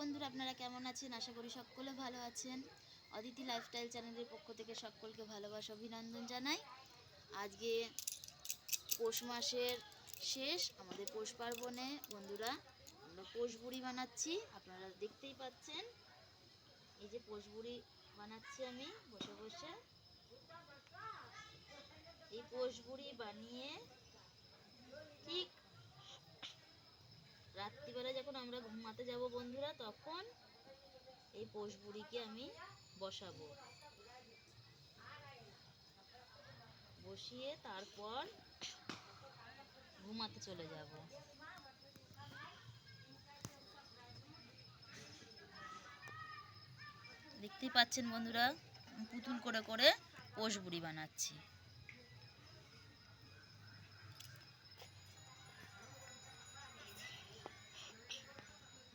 বন্ধুরা, আপনারা কেমন আছেন? আশা করি সকলে ভালো আছেন। অদিতি লাইফস্টাইল চ্যানেলের পক্ষ থেকে সকলকে ভালোবাসা, অভিনন্দন জানাই। আজকে পৌষ মাসের শেষ, আমাদের পৌষ পার্বণে। বন্ধুরা, আমরা পৌষ বুড়ি বানাচ্ছি, আপনারা দেখতেই পাচ্ছেন। এই যে পৌষ বুড়ি বানাচ্ছি আমি, বসে বসে। এই পৌষ বুড়ি বানিয়ে ঘুমাতে যাব বন্ধুরা, তখন এই পোষ বুড়িকে আমি বসাবো। বসিয়ে তারপর ঘুমাতে চলে যাব। দেখতেই পাচ্ছেন বন্ধুরা, পুতুল করে করে পোষ বুড়ি বানাচ্ছি।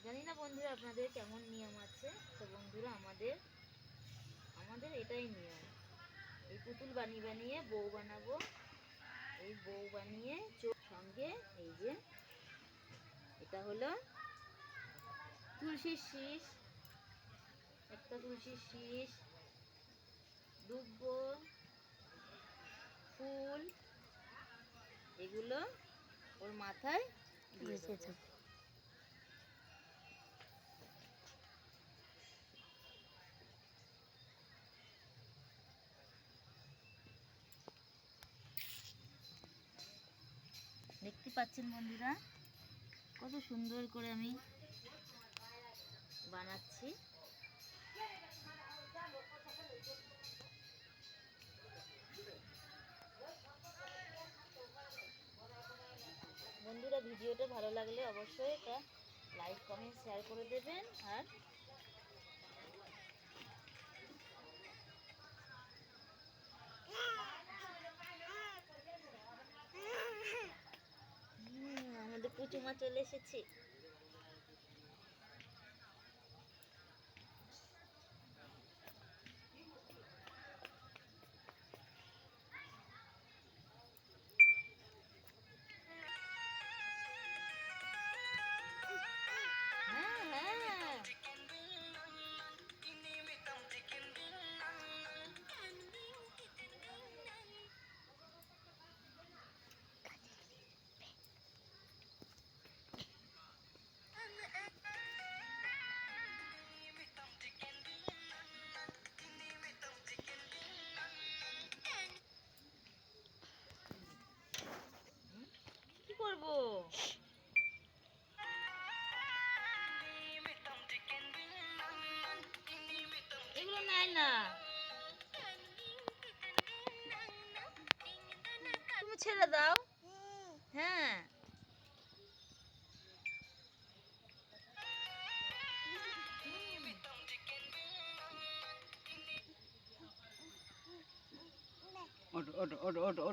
জানি না বন্ধুরা আপনাদের কেমন নিয়ম আছে তো বন্ধুরা আমাদের আমাদের এটাই নিয়ম। এই পুতুল বানিয়ে বানিয়ে বউ বানাবো। এই বউ বানিয়ে চোখ সঙ্গে এই যে এটা হলো তুলসীর শীষ। একটা তুলসীর শীষ দুব্ব ফুল এগুলো ওর মাথায় দিয়ে পাচ্ছেন বন্ধুরা। কত সুন্দর করে আমি বানাচ্ছি। বন্ধুরা ভিডিওটা ভালো লাগলে অবশ্যই এটা লাইক কমেন্ট শেয়ার করে দেবেন। আর হুম, পুচুমা চলে এসেছে। এগুলো না। তুমি ছেড়ে দাও। হ্যাঁ।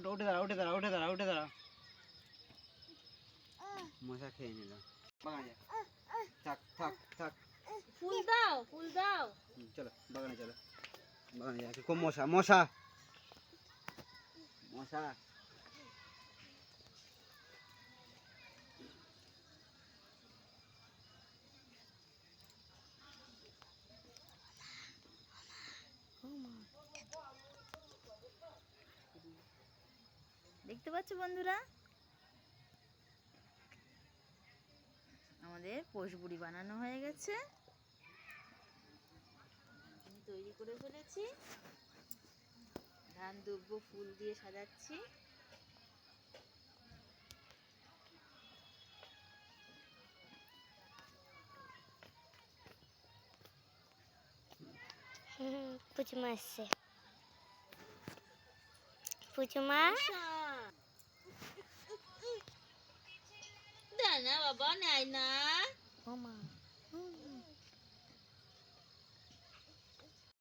উঠে দাঁড়া উঠে দাঁড়া দাঁড়া, উঠে দাঁড়া। মশা খেয়ে নিল। থাক থাক থাক। ফুল দাও ফুল দাও। চলো বাগানে চলো। বাগানে যা খুব মশা মশা। মশা। দেখতে পাচ্ছ বন্ধুরা? আমাদের পোষবুড়ি বানানো হয়ে গেছে। তৈরি করে ফেলেছি। ধান দুব্ব ফুল দিয়ে সাজাচ্ছি। পুচুমা আসছে পুচুমা দেয় না বাবা নেয় না। ওমা